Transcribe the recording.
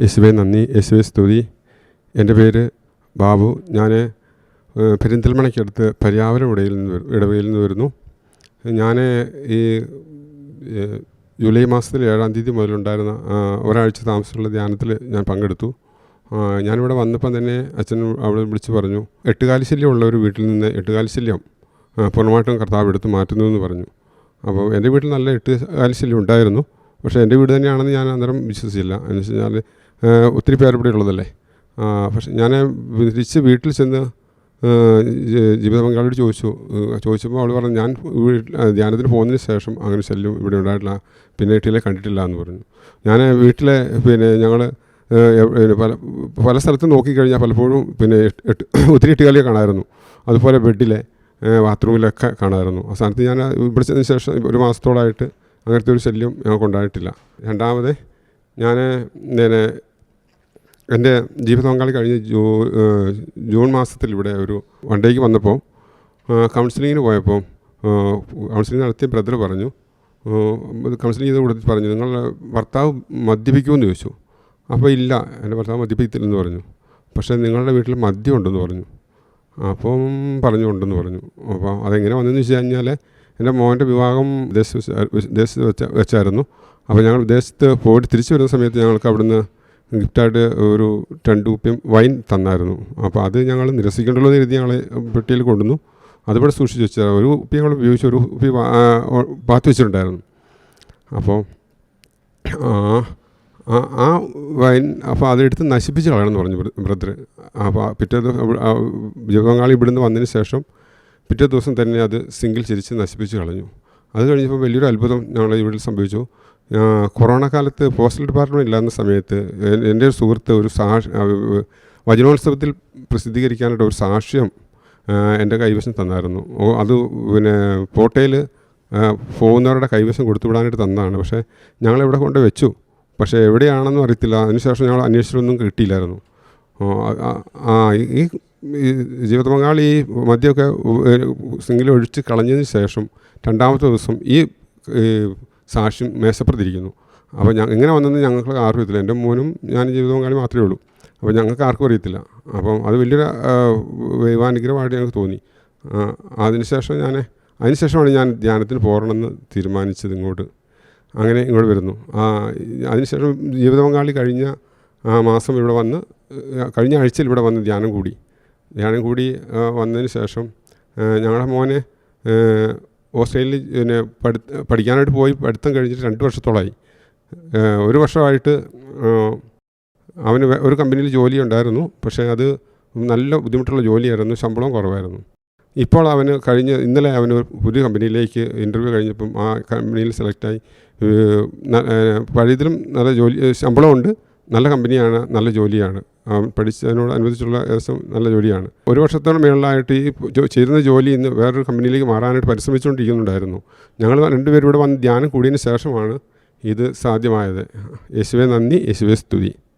യേശുവെ നന്ദി. യേശുവെ സ്തുതി. എന്റെ പേര് ബാബു. ഞാൻ പെരിന്തൽമണയ്ക്കടുത്ത് പര്യാവരം ഇടയിൽ നിന്ന് ഇടവയിൽ നിന്ന് വരുന്നു. ഞാൻ ഈ ജൂലൈ മാസത്തിൽ ഏഴാം തീയതി മുതലുണ്ടായിരുന്ന ഒരാഴ്ച താമസമുള്ള ധ്യാനത്തിൽ ഞാൻ പങ്കെടുത്തു. ഞാനിവിടെ വന്നപ്പം തന്നെ അച്ഛൻ അവിടെ വിളിച്ച് പറഞ്ഞു എട്ടുകാലി ശല്യം ഉള്ള ഒരു വീട്ടിൽ നിന്ന് എട്ടുകാലി ശല്യം പൂർണമായിട്ടും കർത്താവ് എടുത്ത് മാറ്റുന്നു എന്ന് പറഞ്ഞു. അപ്പോൾ എന്റെ വീട്ടിൽ നല്ല എട്ട് കാലി ശല്യം ഉണ്ടായിരുന്നു. പക്ഷേ എന്റെ വീട് തന്നെയാണെന്ന് ഞാൻ അന്നേരം വിശ്വസിച്ചില്ല. എന്ന് വെച്ച് കഴിഞ്ഞാൽ ഒത്തിരി പേരപ്പെടി ഉള്ളതല്ലേ പക്ഷെ ഞാൻ തിരിച്ച് വീട്ടിൽ ചെന്ന് ജീവിത പങ്കാളിയോട് ചോദിച്ചു ചോദിച്ചപ്പോൾ അവൾ പറഞ്ഞു ഞാൻ വീട്ടിൽ ധ്യാനത്തിന് പോകുന്നതിന് ശേഷം അങ്ങനെ ശല്യം ഇവിടെ ഉണ്ടായിട്ടില്ല പിന്നെ ഇട്ടിലെ കണ്ടിട്ടില്ല എന്ന് പറഞ്ഞു ഞാൻ വീട്ടിലെ പിന്നെ ഞങ്ങൾ പല പല സ്ഥലത്തും നോക്കിക്കഴിഞ്ഞാൽ പലപ്പോഴും പിന്നെ എട്ട് ഒത്തിരി ഇട്ടുകാലിയെ കാണാമായിരുന്നു അതുപോലെ ബെഡിലെ ബാത്റൂമിലൊക്കെ കാണാമായിരുന്നു ആ സ്ഥാനത്ത് ഞാൻ ഇവിടെ ചെന്നതിന് ശേഷം ഒരു മാസത്തോളായിട്ട് അങ്ങനത്തെ ഒരു ശല്യം ഞങ്ങൾക്ക് ഉണ്ടായിട്ടില്ല രണ്ടാമത് ഞാൻ എന്റെ ജീവിത പങ്കാളി കഴിഞ്ഞ ജൂ ജൂൺ മാസത്തിൽ ഇവിടെ ഒരു വണ്ടേക്ക് വന്നപ്പോൾ കൗൺസിലിങ്ങിന് പോയപ്പോൾ കൗൺസിലിംഗ് നടത്തിയ ബ്രദർ പറഞ്ഞു കൗൺസിലിംഗ് ചെയ്ത് കൂടെ പറഞ്ഞു നിങ്ങൾ ഭർത്താവ് മദ്യപിക്കുമെന്ന് ചോദിച്ചു. അപ്പോൾ ഇല്ല എന്റെ ഭർത്താവ് മദ്യപിക്കത്തില്ലെന്ന് പറഞ്ഞു. പക്ഷേ നിങ്ങളുടെ വീട്ടിൽ മദ്യം ഉണ്ടെന്ന് പറഞ്ഞു. അപ്പം പറഞ്ഞു ഉണ്ടെന്ന് പറഞ്ഞു. അപ്പോൾ അതെങ്ങനെ വന്നെന്ന് വെച്ച് കഴിഞ്ഞാൽ എന്റെ മോന്റെ വിവാഹം വിദേശ വിദേശത്ത് വെച്ച വെച്ചായിരുന്നു. അപ്പോൾ ഞങ്ങൾ വിദേശത്ത് പോയിട്ട് തിരിച്ചു വരുന്ന സമയത്ത് ഞങ്ങൾക്ക് അവിടുന്ന് ഗിഫ്റ്റായിട്ട് ഒരു രണ്ട് കുപ്പിയും വൈൻ തന്നായിരുന്നു. അപ്പോൾ അത് ഞങ്ങൾ നിരസിക്കേണ്ടല്ലോ എന്ന് കരുതി ഞങ്ങൾ പെട്ടിയിൽ കൊണ്ടുവന്നു. അതിവിടെ സൂക്ഷിച്ച് വെച്ചതാണ് ഒരു കുപ്പി ഞങ്ങൾ ഉപയോഗിച്ച് ഒരു കുപ്പി പാത്തു വെച്ചിട്ടുണ്ടായിരുന്നു. അപ്പോൾ ആ ആ- വൈൻ അപ്പോൾ അതെടുത്ത് നശിപ്പിച്ച് കളയണം എന്ന് പറഞ്ഞു ബ്രദർ അപ്പോൾ പിറ്റേ ദിവസം അവ- ഇവിടുന്ന് വന്നതിന് ശേഷം പിറ്റേ ദിവസം തന്നെ അത് സിംഗിൾ ചിരിച്ച് നശിപ്പിച്ച് കളഞ്ഞു. അത് കഴിഞ്ഞപ്പോൾ വലിയൊരു അത്ഭുതം ഞങ്ങളെ ഇവിടെ സംഭവിച്ചു. കൊറോണ കാലത്ത് പോസ്റ്റൽ ഡിപ്പാർട്ട്മെന്റ് ഇല്ലാത്ത സമയത്ത് എന്റെ ഒരു സുഹൃത്ത് ഒരു സാക്ഷി വചനോത്സവത്തിൽ പ്രസിദ്ധീകരിക്കാനായിട്ട് ഒരു സാക്ഷ്യം എന്റെ കൈവശം തന്നായിരുന്നു. അത് പിന്നെ പോട്ടയിൽ പോകുന്നവരുടെ കൈവശം കൊടുത്തു വിടാനായിട്ട് തന്നതാണ്. പക്ഷേ ഞങ്ങളിവിടെ കൊണ്ട് വെച്ചു? പക്ഷേ എവിടെയാണെന്നും അറിയത്തില്ല. അതിനുശേഷം ഞങ്ങൾ അന്വേഷിച്ചിട്ടൊന്നും കിട്ടിയില്ലായിരുന്നു. ആ ഈ ഈ ജീവിത ഈ മദ്യമൊക്കെ സിംഗിൽ ഒഴിച്ച് കളഞ്ഞതിന് ശേഷം രണ്ടാമത്തെ ദിവസം ഈ സാക്ഷ്യം മേശപ്പുറത്തിരിക്കുന്നു. അപ്പോൾ ഞാൻ ഇങ്ങനെ വന്നെന്ന് ഞങ്ങൾക്ക് ആർക്കും അറിയത്തില്ല. എന്റെ മോനും ഞാൻ ജീവിത പങ്കാളി മാത്രമേ ഉള്ളൂ. അപ്പോൾ ഞങ്ങൾക്ക് ആർക്കും അറിയത്തില്ല. അപ്പം അത് വലിയൊരു വൈവാനുഗ്രഹമായിട്ട് ഞങ്ങൾക്ക് തോന്നി. അതിനുശേഷം ഞാൻ അതിനുശേഷമാണ് ഞാൻ ധ്യാനത്തിന് പോകണമെന്ന് തീരുമാനിച്ചത് ഇങ്ങോട്ട്. അങ്ങനെ ഇങ്ങോട്ട് വരുന്നു. അതിനുശേഷം ജീവിത പങ്കാളി കഴിഞ്ഞ മാസം ഇവിടെ വന്ന് കഴിഞ്ഞ ആഴ്ചയിൽ ഇവിടെ വന്ന് ധ്യാനം കൂടി. ധ്യാനം കൂടി വന്നതിന് ശേഷം ഞങ്ങളുടെ മോനെ ഓസ്ട്രേലിയയിൽ പിന്നെ പഠി പഠിക്കാനായിട്ട് പോയി പഠിത്തം കഴിഞ്ഞിട്ട് രണ്ട് വർഷത്തോളമായി ഒരു വർഷമായിട്ട് അവന് ഒരു കമ്പനിയിൽ ജോലി ഉണ്ടായിരുന്നു പക്ഷേ അത് നല്ല ബുദ്ധിമുട്ടുള്ള ജോലിയായിരുന്നു. ശമ്പളം കുറവായിരുന്നു. ഇപ്പോൾ അവന് കഴിഞ്ഞ ഇന്നലെ അവന് പുതിയ കമ്പനിയിലേക്ക് ഇന്റർവ്യൂ കഴിഞ്ഞപ്പം ആ കമ്പനിയിൽ സെലക്റ്റായി പഴയതിലും നല്ല ജോലി ശമ്പളമുണ്ട്. നല്ല കമ്പനിയാണ് നല്ല ജോലിയാണ്. പഠിച്ചതിനോട് അനുവദിച്ചുള്ള ഏകദേശം നല്ല ജോലിയാണ്. ഒരു വർഷത്തോളം മേളിലായിട്ട് ഈ ചെയ്യുന്ന ജോലി ഇന്ന് വേറൊരു കമ്പനിയിലേക്ക് മാറാനായിട്ട് പരിശ്രമിച്ചുകൊണ്ടിരിക്കുന്നുണ്ടായിരുന്നു. ഞങ്ങൾ രണ്ടുപേരും ഇവിടെ വന്ന് ധ്യാനം കൂടിയതിന് ശേഷമാണ് ഇത് സാധ്യമായത്. യേശുവെ നന്ദി യേശുവെ സ്തുതി.